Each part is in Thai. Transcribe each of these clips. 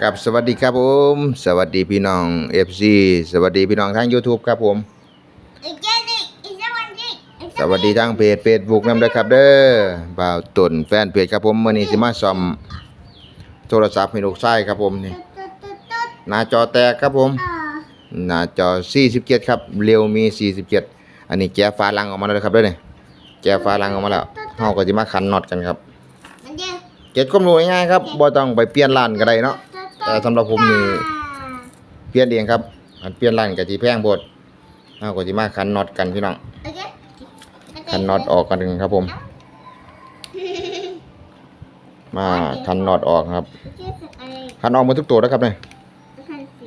ครับสวัสดีครับผม สวัสดีพี่น้อง FC สวัสดีพี่น้องทาง YouTube ครับผมอีกเจ็ดอีกอีกสักวันอีกอีกสวัสดีทางเพจ Facebook นำด้วยครับเด้อบ่าวตุนแฟนเพจครับผมมื้อนี้สิมาซ่อมโทรศัพท์ให้ลูกชายครับผมนี่ตุ๊ดตุ๊ดตุ๊ดหน้าจอแตกครับผมอ่าหน้าจอ 47 ครับ เร็วมี 47 อันนี้แกะฝาหลังออกมาแล้วครับเด้อนี่แกะฝาหลังออกมาแล้วเฮาก็สิมาขันน็อตกันครับมันเยอะเก็บความรู้ง่ายๆครับบ่ต้องไปเปลี่ยนร้านก็ได้เนาะ แต่สำหรับผมนี่เปลี่ยนเองครับอันเปลี่ยนร้านก็สิแพงโพดเฮาก็สิมาขันน็อตกันพี่น้องโอเคขันน็อตออกกันครับผม มาขันน็อตออกครับโอเคสักอะไรขันออกหมดทุกตัวแล้วครับเนี่ยขันสิ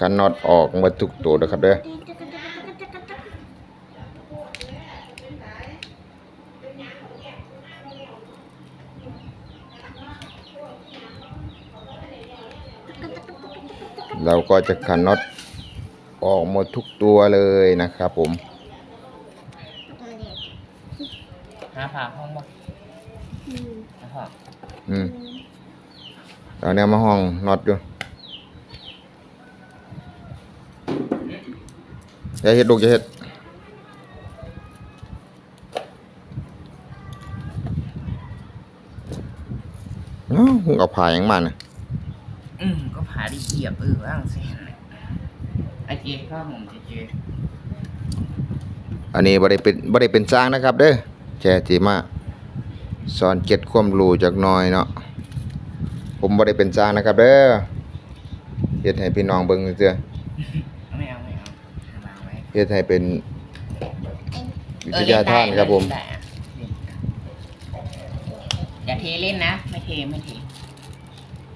ขันน็อตออกหมดทุกตัวแล้วครับเด้อ ตุ๊ดตุ๊ดตุ๊ดตุ๊ดตุ๊ดตุ๊ด เราก็จะขันน็อตออกหมดทุกตัวเลยนะครับผมหาผ่าห้องบ่อืมหาผ่าอืมตอนนี้มาห้องน็อตอยู่อย่าเฮ็ดลูกอย่าเฮ็ดเอ้ามึงเอาผ่าหยังมาน่ะอืมก็ ผ่าได้เหยียบเออว่างเส้นน่ะไอเจข้าวผมเจเจอันนี้บ่ได้เป็นบ่ได้เป็นสร้างนะครับ เด้อแค่ที่มาสอนเก็ดความรู้จักหน่อยเนาะผมบ่ได้เป็นสร้างนะครับ เด้อเฮ็ดให้พี่น้องเบิ่งซื่อไม่เอาไม่เอาวางไว้ๆเฮ็ดให้เป็นวิเออทยาทานครับผมเล่นได้อะเล่นได้อย่าเทเล่นนะ ไม่เทไม่เท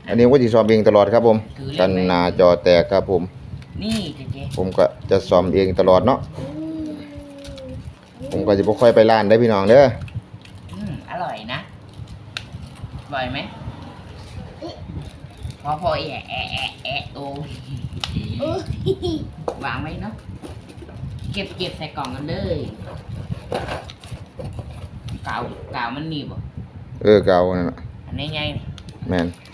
อันนี้ผมก็สิซ่อมเองตลอดครับผมถือเล่นไหมกันหน้าจอแตกครับผม นี่เจเจผมก็จะซ่อมเองตลอดเนาะอืมผมก็สิบ่ค่อยไปร้านได้อพี่น้องเด้ออืมอร่อยนะอร่อยไหมพอพอแอะแอะแอะแอะโอ้ยอู้วางไว้เนาะเก็บเก็บใส่กล่องกันเลยกาวกาวมันหนีบอะเออเก่านั่นน่ะอันนี้ไงแม่นมา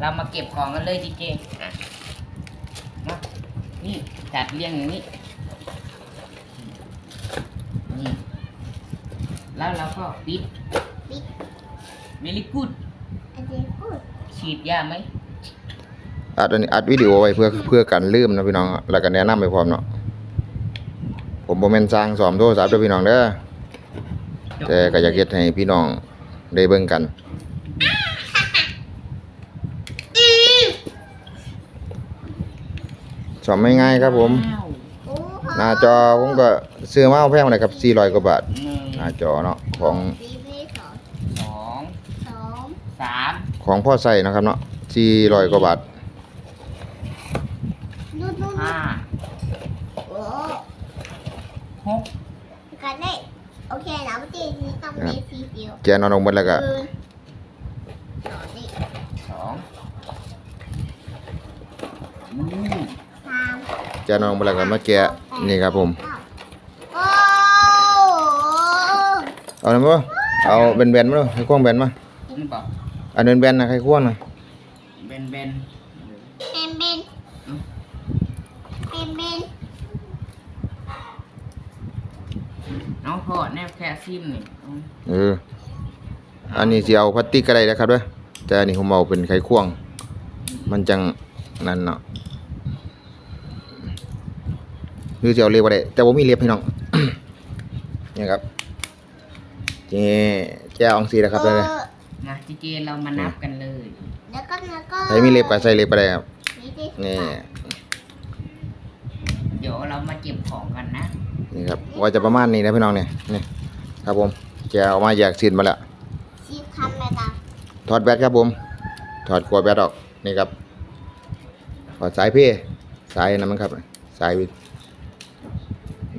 เรามาเก็บของกันเลยจริงๆอะมานี่จัดเรียงอย่างนี้ นี่ แล้วเราก็ปิดปิดเมลิกูดอันนี้พูดฉีดยาไหมอัดอันนี้อัดวิดีโอไว้เพื่อเพื่อกันลืมนะพี่น้อง แล้วก็แนะนำไปพร้อมเนาะ ผมบ่แม่นสร้างซ่อมโทรศัพท์เด้อพี่น้องเด้อ แต่ก็อยากเฮ็ดให้พี่น้องได้เบิ่งกัน สอบไม่ง่ายครับผมว้าวโอ้หน้าจอผมก็ซื้อมาเอาแพงเลยครับ400กว่าบาท หนึ่งหน้าจอเนาะของสี่สี่สองสองสองสามของพ่อใส่นะครับเนาะ400กว่าบาทนู่นนู่นห้าโอ้หกกันได้โอเคแล้วตีนี้ต้องมีสีเขียวแกะนอนลงหมดแล้วก็คือสองนี่สองอืมสาม แกะนอนลงหมดแล้วก็มาแกะนี่ครับผมโอ้เอานำบ่เอาแบนๆมาเด้อให้ควงแบนมานี่บอกอันแบนๆนะให้ควงนะเบนเบนเป็นเป็นเป็นเป็นน้องพอแนบแคลซิมนี่อืมเอออันนี้สิเอาพลาสติกก็ได้นะครับเด้อแต่อันนี้ผมเอาเป็นไขควง มันจังนั่นเนาะ คือจะเอาเล็บอะไรแต่ผมมีเล็บพี่น้องนี่ครับนี่แก้วองซีนะครับได้เลยนะจีเจเรามานับกันเลย แล้วก็แล้วก็ใช้มีเล็บกับใส่เล็บอะไรครับนี่สินี่เดี๋ยวเรามาเก็บของกันนะนี่ครับว่าจะประมาณนี้นะพี่น้องเนี่ยนี่ครับผมแกเอามาแยกซีนมาแล้วสิบคันเลยครับถอดแบตครับผมถอดขวดแบตออกนี่ครับถอดสายพี่สายนั้นมันครับสายวินี่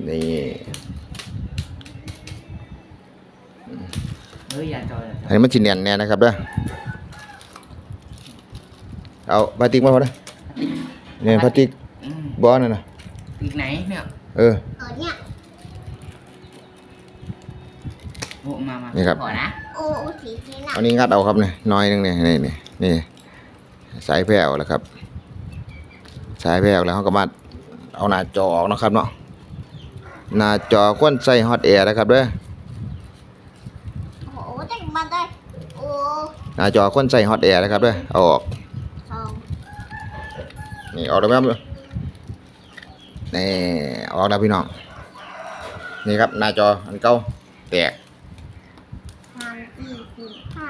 เฮ้ยอย่าจอยอย่าจอัอนยนี้มันชินเนียนแน่นะครับเด้อเอาพลาสติกมาพอเด้อเนี่ยพลาสติกอืมบอลน่ะนะอีกไหนเนี่ยเออ เออเนี่ยโอ้มามานี่ครับ ขอนะโอ้โอเคสีที่หนักอันนี้งัดเอาครับเนี่ยน้อยหนึงเนี่ยนี่นี่นี่สายแผ่วแล้วครับ สายแผ่วแล้วเขาก็มาเอาหน้าจอออกเนาะครับเนาะ หน้าจอก้นใส่ฮอตแอร์นะครับเด้อโอ้โหแต่งมาได้โอ้หน้าจอก้นใส่ฮอตแอร์นะครับเด้อเอาออกสองนี่ออกแล้วไหมครับนี่ออกแล้วพี่น้องนี่ครับหน้าจออันเก่าแตกสามสี่สี่ห้า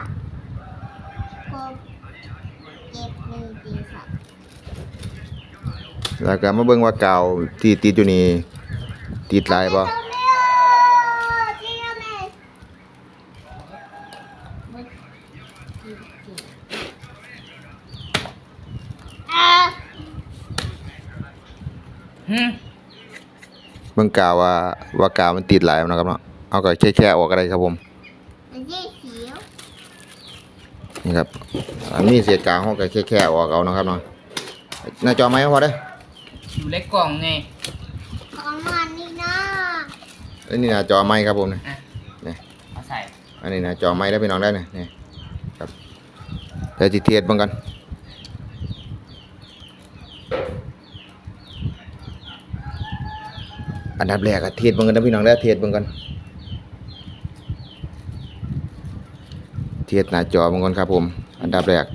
หกเจ็ดหนึ่งสี่สามแล้วก็มาเบิ่งว่ากาวที่ติดอยู่นี่ ติดหลายบ่หึเบิ่งกาวว่าว่ากาวมันติดหลายบ่เนาะครับเนาะเอาก็แค่แค่ออกก็ได้ครับผมมันยี่เขียวนี่ครับอันนี้เศษกาวเฮาก็แค่แค่ออกเอาเนาะครับเนาะหน้าจอไหมพอเด้ออยู่ในกล่องไงของมันนี่นะ อันนี้หน้าจอไหมครับผมนี่อะนี่เอาใส่อันนี้หน้าจอไหมแล้วพี่น้องได้นี่นี่ครับเดี๋ยวสิเทียบเบิ่งกันอันดับแรกก็เทียบเบิ่งกันนะพี่น้องเด้อเทียบเบิ่งกันเทียบหน้าจอเบิ่งกันครับผม อันดับแรก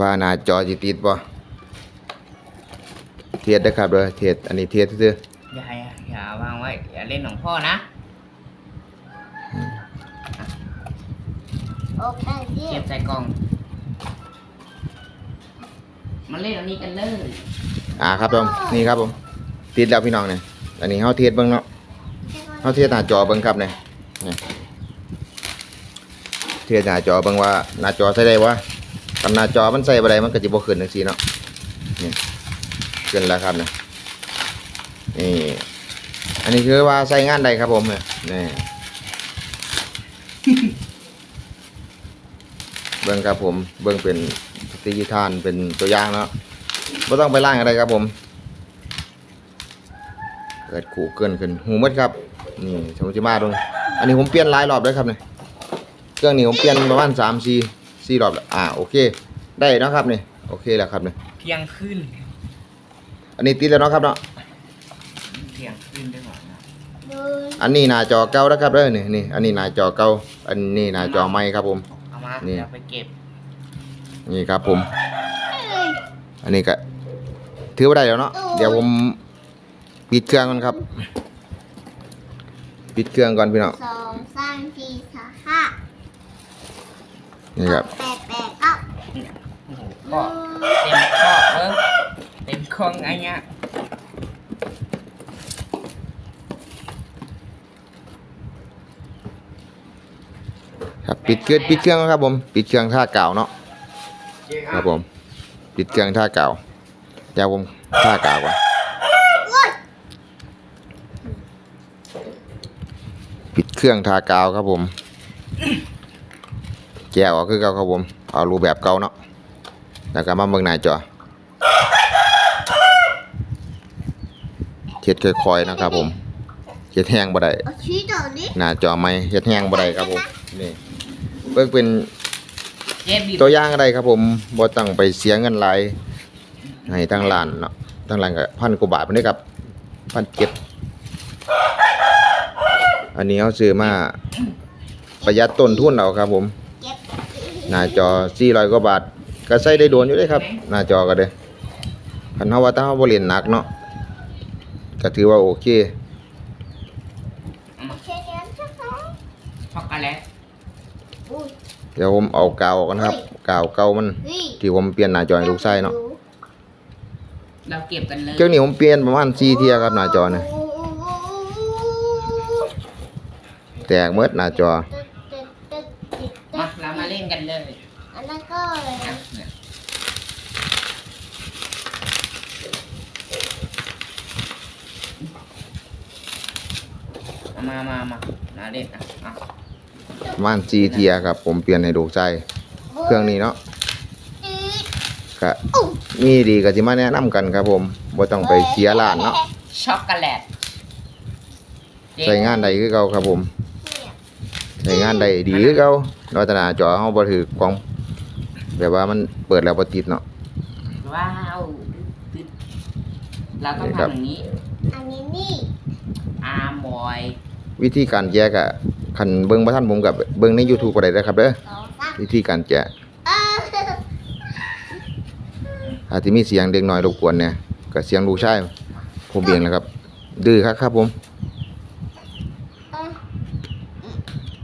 ว่าหน้าจอสิติดบ่ เทียบได้อครับเด้อเทียบอันนี้เทียบซื่ออย่าอย่าอย่าวางไว้อย่าเล่นของพ่อนะโอเคยี่เก็บใส่กล่องมาเล่นอันนี้กันเลยๆอ่าครับผมนี่ครับผมติดแล้วพี่น้องเนี่ยอันนี้เฮาเทียบเบิ่งเนาะเฮาเทียบหน้าจอเบิ่งครับเนี่ยนี่เทียบหน้าจอเบิ่งว่าหน้าจอใช้ได้บ่คันหน้าจอมันใส่บ่ได้มันก็สิบ่ขึ้นจังซี่เนาะนี่ ขึ้นแล้วครับเนี่ยนี่อันนี้คือว่าใช้งานได้ครับผมเนี่ยนี่เบิ่งครับผมเบิ่งเป็นตีทานเป็นตัวอย่างเนาะบ่ต้องไปล่างอะไรครับผมเกิดขู่เกินขึ้นหูหมดครับนี่สมมติมาตรงอันนี้ผมเปลี่ยนลายรอบแล้วครับเนี่ยเครื่องนี้ผมเปลี่ยนประมาณ3 4 4รอบแล้วอ่าโอเค ได้นะครับเนี่ยโอเคแล้วครับเนี่ยเพียงขึ้น อันนี้ติดแล้วเนาะครับเนาะเพียงขึ้นด้วยหรอนะดูอันนี้หน้าจอเก่าแล้วครับเด้อนี่นี่อันนี้หน้าจอเก่าอันนี้หน้าจอใหม่ครับผม เอามานี่ เดี๋ยวไปเก็บนี่ครับผม อันนี้ก็ถือว่าได้แล้วเนาะเดี๋ยวผมปิดเครื่องก่อนครับ ปิดเครื่องก่อนพี่น้องสองสามสี่ห้านี่ครับแปดแปดเก้าโอ้โหก็เต็มข้อเออ เต็มคองไอ้เนี้ยครับปิดเครื่องปิดเครื่องแล้วครับผม ปิดเครื่องท่ากาวเนาะครับผม ปิดเครื่องท่ากาวเดี๋ยวผมท่ากาวก่อนโอ้ยปิดเครื่องท่ากาวครับผมแกะออกคือเก่าครับผม เอารูปแบบเก่าเนาะแล้วก็มาเบิ่งหน้าจอ เฮ็ดค่อยๆนะครับ ผมเฮ็ดแห้งบ่ได้เอาชี้ต่อดิหน้าจอไม่เฮ็ดแห้งบ่ได้ครับผมนี่เบิ่งเป็นเจ็บบีบตัวอย่างอะไรครับ ผมบ่ต้องไปเสียเงินหลายให้ทางร้านเนาะทางร้านก็พันกว่าบาทพุ่นเด้ครับพันเจ็ดอันนี้เขาซื้อมาประหยัดต้นทุนเอาครับ ผมเก็บหน้าจอ400กว่าบาท ก็ใช้ได้โดนอยู่เด้ครับ หน้าจอก็เด้คันเฮาว่าถ้าเฮาบ่เล่นหนักเนาะ ก็ถือว่าโอเคเอามาเช็ดเช็ดเช็ดเช็ดช็อกโกแลตอุ้ยเดี๋ยวผมเอากาวออกกันครับ กาวเก่ามันเฮ้ยที่ผมเปลี่ยนหน้าจอให้ลูกชายเนาะเราเก็บกันเลยเครื่องนี้ผมเปลี่ยนประมาณ4เที่ยครับหน้าจอนะแตกหมดหน้าจอ มาเรามาเล่นกันเลย อันนั้นก็เลย อะเนี่ยเอามามามามา เล่นอะอะประมาณ4เที่ยครับผมเปลี่ยนให้ลูกชายเครื่องนี้เนาะก็มีดีก็สิมาแนะนำกันครับผมบ่ต้องไปเสียล้านเนาะช็อกโกแลตเจ๊ใช้งานได้คือเก่าครับผมเนี่ยใช้งานได้ดีคือเก่าเราแต่หน้าจอเฮาบ่ถือกล้องแบบว่ามันเปิดแล้วบ่ติดเนาะ ว้าวตึ๊ดเราต้องนี่ครับทำอย่างนี้ อันนี้นี่อาร์มบอย วิธีการแยกอะคันเบิ่งบ่ทันผมกับเบิ่งใน YouTube ก็ได้เด้อครับเด้อสองสามวิธีการแกะเอออาจจะมีเสียงเด็กน้อยรบกวนเนี่ยก็เสียงลูกชายผมเองนะครับ ดื้อครับครับผมเออ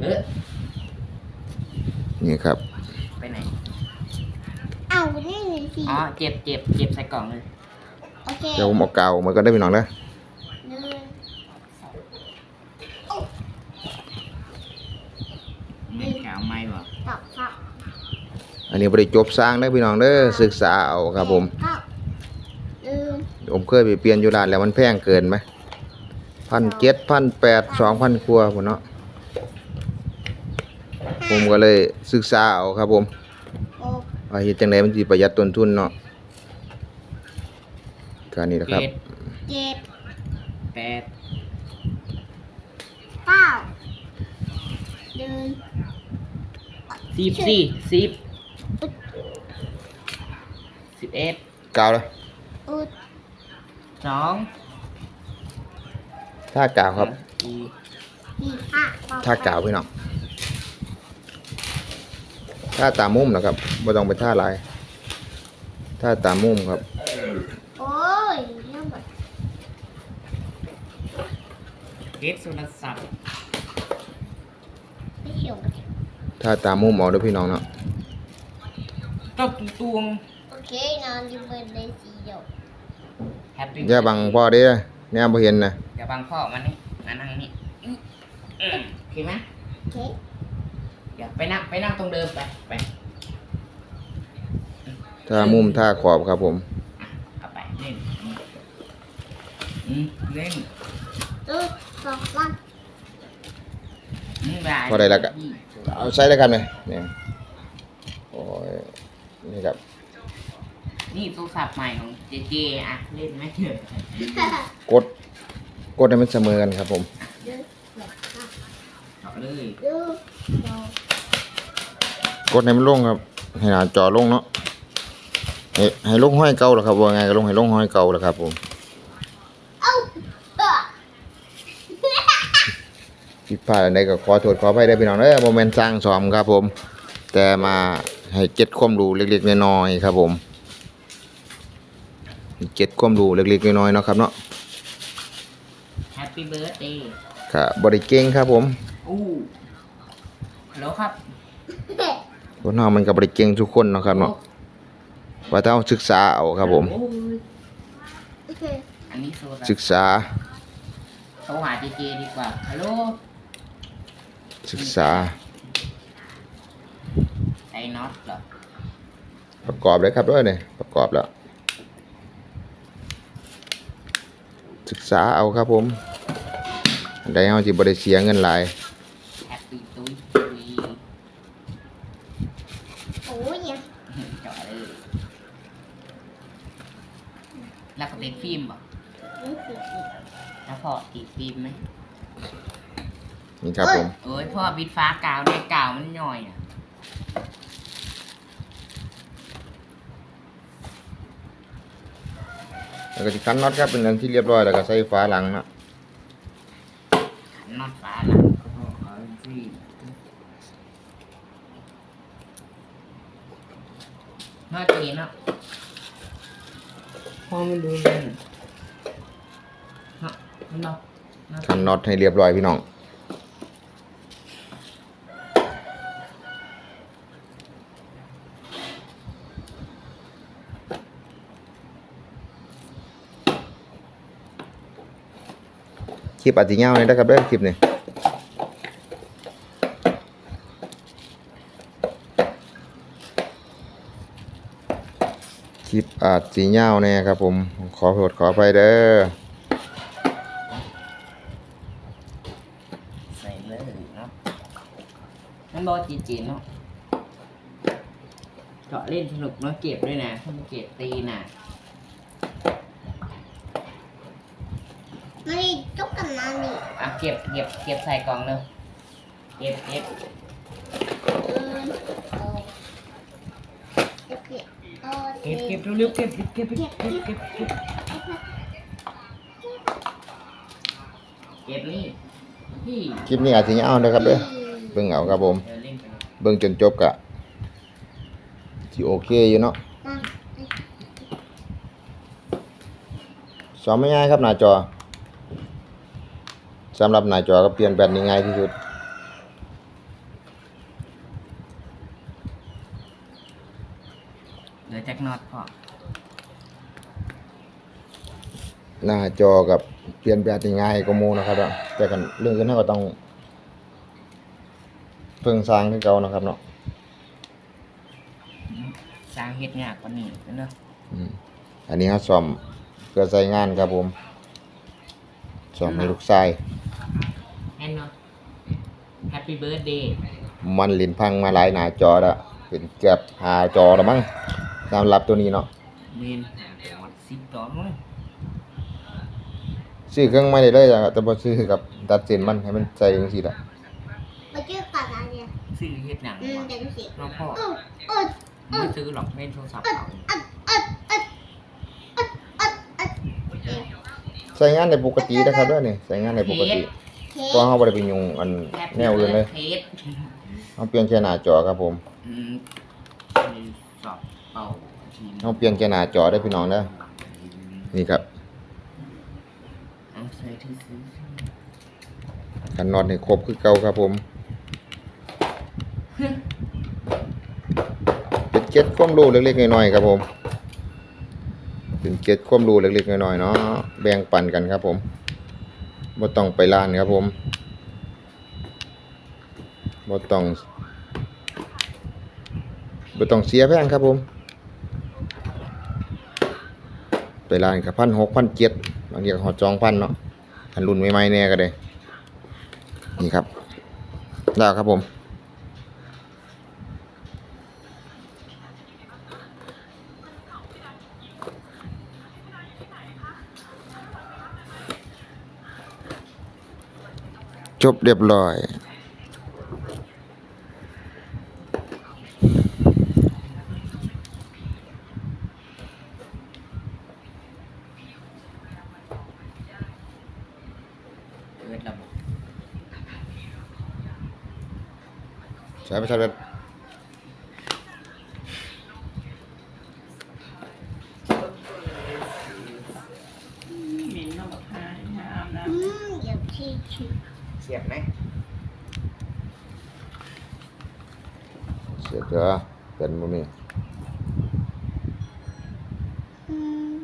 เออนี่ครับไปไหนเอาได้หนึ่งทีอ๋อเจ็บเจ็บเจ็บใส่กล่องเลยโอเคเดี๋ยวผมเอากาวมาก็ได้พี่น้องนะหนึ่ง ไม่กาวไม่หรอ สองสาม อันนี้บ่ได้จบสร้างเด้อพี่น้องเด้อศึกษาเอาครับผมเก้าหนึ่งผมเคยไปเปลี่ยนอยู่ร้านแล้วมันแพงเกินไหมพันเจ็ดพันแปดสองพันครัวพุ่นเนาะผมก็เลยศึกษาเอาครับผมหกว่าเฮ็ดจังไดมันสิประหยัดต้นทุนเนาะการนี้นะครับเจ็ดเจ็ดแปดเก้าหนึ่งสิบสี่สิบสิบ เอ็ดกาวเลยอุดสองถ้ากาวครับสี่สี่ห้าถ้ากาวพี่น้องถ้าตามมุมนะครับไม่ต้องไปท่าหลายถ้าตามมุมครับโอ้ยเรื่องแบบเกตโทรศัพท์ไม่เขียวกันถ้าตามมุมเอาเด้วยพี่น้องเนาะต้องตวงโอเคนอนอยู่บนเลยสีเดียวแฮปปี้อย่าบังพ่อเด้อเนี่ยบ่เห็นนะอย่าบังพ่อมันนี่มานั่งนี่อืมอืมโอเคไหมโอเคเดี๋ยวไปนั่งไปนั่งตรงเดิมไปไปถ้ามุมถ้าขอบครับผมเอาไปเล่นอืมเล่นตึ๊ดสองสามอืมได้พอได้แล้วก็เอาใช้แล้วกันเลยเนี่ยโอ้ยนี่ครับ นี่โทรศัพท์ใหม่ของเจเจอะเล่นไหมเถอะกด กดให้มันเสมอกันครับ ผมดึงสองสามเอาเลยดึงสองกดให้มันลงครับ ให้หน้าจอลงเนาะให้ให้ลงห้อยเก่าแล้วครับว่าไงก็ลงให้ลงห้อยเก่าแล้วครับ ผมเอ้าเออผิดพลาดอันใดก็ขอโทษขออภัยได้อพี่น้องเด้อบ่แม่นสร้างซ้อมครับ ผม แต่มาให้เก็ตความรู้เล็กๆน้อยๆครับ ผม เก็ตความรู้เล็กๆน้อยๆเนาะครับเนาะแฮปปี้เบิร์ดเดย์ค่ะบ่ได้เก่งครับผมอู้ฮัลโหลครับคนเฮามันก็บ่ได้เก่งทุกคนเนาะครับเนาะว่าถ้าเราศึกษาเอาครับผม โอ้ยโอเคอันนี้โทรศัพศึกท์ษาโทรหาเจเจดีกว่าฮัลโหลศึกษาไอ้น็อตเหรอประกอบเลยครับด้วยเนี่ยประกอบแล้ว ศึก ษาเอาครับผมได้เฮาสิบ่ได้เสียเงินหลายแฮปปี้ตุ้ยตุ้ยโอ้ยเนี่ยเจาะเลยแล้วก็ติดฟิล์มบ่นี่คืออีกแล้วพ่อติดฟิล์มไหมนี่ครับผมเอ้ยพ่อบิดฟ้ากาวได้กาวมันย่อยอะ แล้วก็สิคันน็อตครับเป็นอันที่เรียบร้อยแล้วก็ใส่ฝาหลังเนาะขันน็อตฟ้าหลังโอ้โหเอาสิน่าเจนอะพ่อไม่ดูเลยเนาะมันเนาะน่าคันน็อตให้เรียบร้อยพี่น้อง คลิปอาจจะยาวเลยนะครับเด้อคลิปนี้คลิปอาจจะยาแน่ครับผม ขอโทษขออภัยเด้อใส่เลยเนาะมันบอจีจีเนาะเจาะเล่นสนุกเนาะเก็บด้วยนะถ้ามันเก็บตีน่ะ นี่จุกกันนะนี่ อะ เก็บเก็บเก็บใส่กล่องเลยเก็บเก็บเอินโอเก็บเก็บโอเก็บเก็บเร็วๆเก็บเก็บเก็บเก็บเก็บเก็บเก็บเก็บนี่นี่คลิปนี้อาจสิยาวนะครับเด้อเบิ่งเอาครับผมเออเล่นไปเลยเบิ่งจนจบกะสิโอเคอยู่เนาะอะสอนไม่ง่ายครับหน้าจอ สำหรับหน้าจอก็เปลี่ยนแบตนี่ง่ายที่สุดเหลือจากน็อตพอหน้าจอกับเปลี่ยนแบตนี่ง่ายกว่าหมู่นะครับเนาะแต่กันเรื่องอื่นเราก็ต้องเพิ่งสร้างคือเก่านะครับเนาะสร้างเฮ็ดยากกว่านี้เนอะอืมอันนี้เฮาซ่อมเพื่อใช้งานครับผมซ่อมให้ลูกชายแอน เนาะแฮปปี้เบิร์ดเดย์มันลิ้นพังมาหลายหน้าจอแล้วเป็นเกือบหาจอแล้วมั้งสำหรับตัวนี้เนาะเมนสิบดอลมั้งซื้อเครื่องใหม่ได้เลยอะแต่บ่ซื้อกับตัดเส้นมันให้มันใส่จังซี่ล่ะมาเจอกันอะไรเนี่ยซื้อเฮ็ดหนังอืมวะเดี๋ยวดูสิน้องพ่อเออเออไม่ซื้อหรอกเล่นโทรศัพท์เอาอัดอัดอัดอัดอัดอัดเอ๊ะใช้งานได้ปกตินะครับเด้อนี่ใช้งานได้ปกติ เค้เพราะเฮาบ่ได้ไปยุ่งอันแนวอื่นเลยเทสเฮาเปลี่ยนแค่หน้าจอครับผมอืมมีสอบเป่าทีเฮาเปลี่ยนแค่หน้าจอได้อพี่น้องเด้อนี่ครับเอาใส่ที่ซื้อคันน็อตนี่ครบคือเก่าครับผมเป็นเก็ดความรู้เล็กๆน้อยๆครับผมเป็นเก็ดความรู้เล็กๆน้อยๆเนาะแบ่งปันกันครับผม บ่ต้องไปร้านครับผมบ่ต้องบ่ต้องเสียแพงครับผม ไปร้านกับพันหกพันเจ็ดบางทีก็หอดจองพันเนาะทันรุ่นใหม่ๆแน่ก็ได้นี่ครับได้ครับผม จบเรียบร้อย เปิดระบบ ใช้ไปใช้ไป เหม็นระบบหาหาอาบน้ อืมเดี๋ยวทีทีำเสียบไหม เสียเถอะเป็นมุมีอืม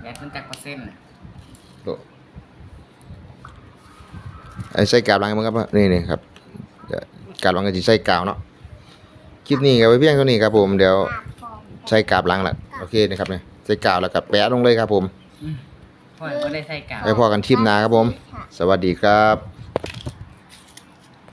แบตมันจักเปอร์เซ็นต์น่ะโตไอ้ใส่กาวหลังมั้งครับนี่นี่ครับเดี๋ยวกาวหลังก็จะใส่กาวเนาะคลิปนี้ก็ไว้เพียงเท่านี้ครับผมเดี๋ยวปากฟองใส่กาวหลังละโอเคนะครับเนี่ยใส่กาวแล้วก็แปะลงเลยครับผมพ่อก็ได้ใส่กาวไว้พอกันคลิปหน้าครับผมค่ะสวัสดีครับ